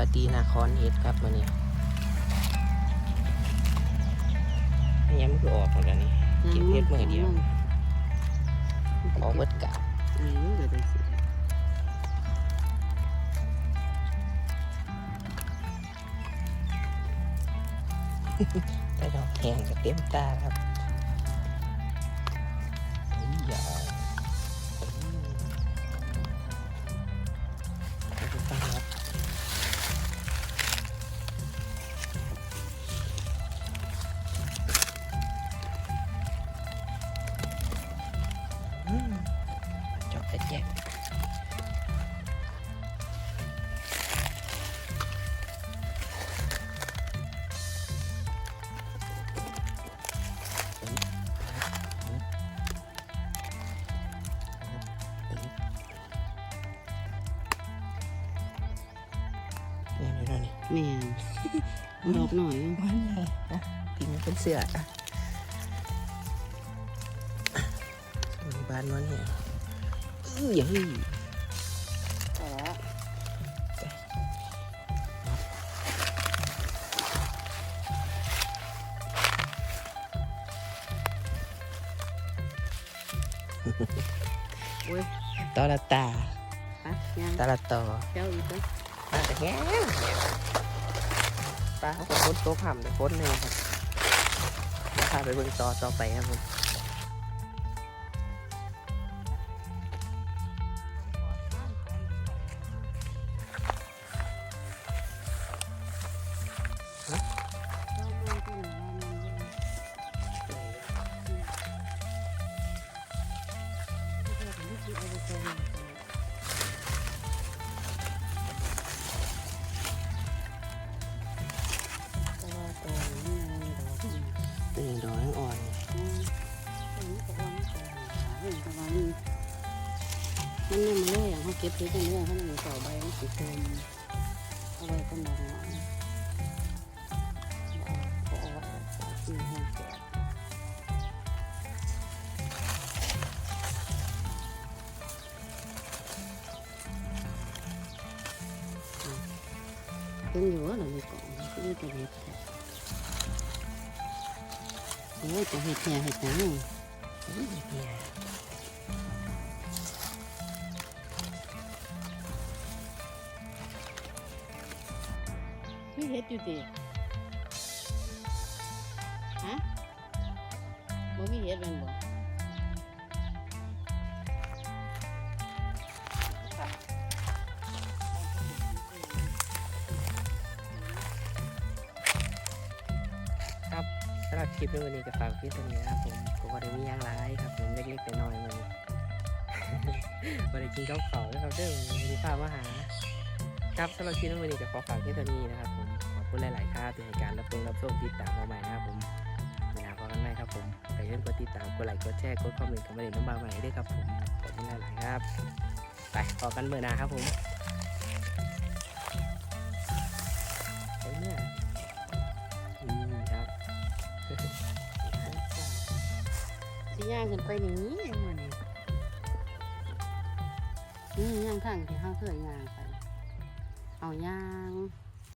วัสดีนาคอนเฮ็ดครับมื้อนี้อันนี้มันคือออกหมดแล้วนี่เก็บเฮ็ดมื้อเดียวออกเบิดกะอืมเดี๋ยวได้สิได้ดอกแหงกับเต็มตาครับ เนี่ยเดี๋ยวนี่แม่นดอกหน่อยอยู่มันไงนะกินเป็นเสืออะมีบ้านมันเนี่ยอื้ออย่าให้แต่ละโอ้ยตอละตาปะยังตาละตอเจ้าอีกปะปลาแต่แง่ปลาเขาก็พ้นโต๊ะผ่ำแต่พ้นเลยครับพาไปเบิ่งต่อต่อไปครับผมนี่ เก็บไว้ตรงนี้เขาหนึ่งต่อใบมันสีเต็มเอาไว้ก็มองหน่อยเอาเอาไว้สี่ห้าแปดเป็นอยู่ว่าเราในกล่องก็ได้แต่เห็ดแท้โอ้ยจะเห็ดแท้เห็ดจังอุ้ยเนี่ มีเห็ดอยู่ดิฮะบ่มีเห็ดแมันบ่สำหรับคลิปในวันนี้ก็ฝากพียงเท่านี้นะครับผมผมก็ได้มีอย่างไรครับผมเล็กๆน้อยๆมันวันนี้กินข้าวเข่าแล้วครับเด้อวันนี้พามาหา ครับสำหรับคลิปในวันนี้ก็ขอฝากเพียงเท่านี้นะครับผมขอบคุณหลาย ๆ ครับที่ให้การรับชมรับชมติดตามมาใหม่นะครับผมเวลาพอกันไหมครับผมไปเล่นกดติดตามกดไลค์กดแชร์กดคอมเมนต์กันมาเล่นน้ำบาใหม่ด้วยครับผมขอบคุณหลาย ๆ ครับ ไปพอกันเมื่อนาครับผมไปเมื่ออืมครับสิย่างขึ้นไปอย่างนี้เองมันนี่นี่ย่างทางที่เขาเคยย่างไป เอาย่าง